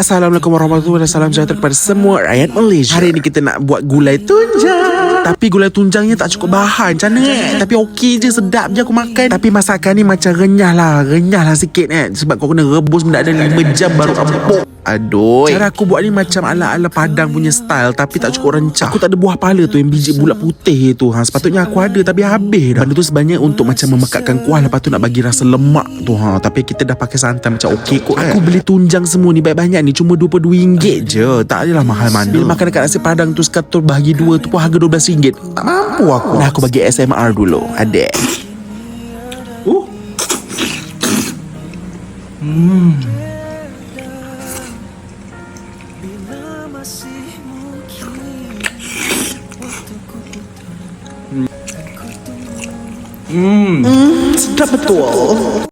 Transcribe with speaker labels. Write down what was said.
Speaker 1: Assalamualaikum warahmatullahi wabarakatuh. Salam sejahtera kepada semua rakyat Malaysia. Hari ni kita nak buat gulai tunjang. Tapi gulai tunjangnya tak cukup bahan Macam mana eh? Tapi okey je sedap je aku makan. Tapi masakan ni macam renyah lah Renyah lah sikit kan Sebab kau kena rebus benda ada 5 jam baru empuk Aduh. Cara aku buat ni macam ala-ala padang punya style Tapi tak cukup rencah. Aku tak ada buah pala tu Yang biji bulat putih tu. Ha. Sepatutnya aku ada Tapi habis dah. Benda tu sebenarnya untuk macam memekatkan kuah Lepas tu nak bagi rasa lemak tu ha. Tapi kita dah pakai santan macam okey kot Aku beli tunjang semua ni Banyak-banyak ni Cuma RM22 je. Tak adalah mahal mana. Bila makan dekat nasi padang tu Sekatul bahagi dua tu pun harga RM12 Tak mampu aku. Nah aku bagi SMR dulu Ada Uh sedap betul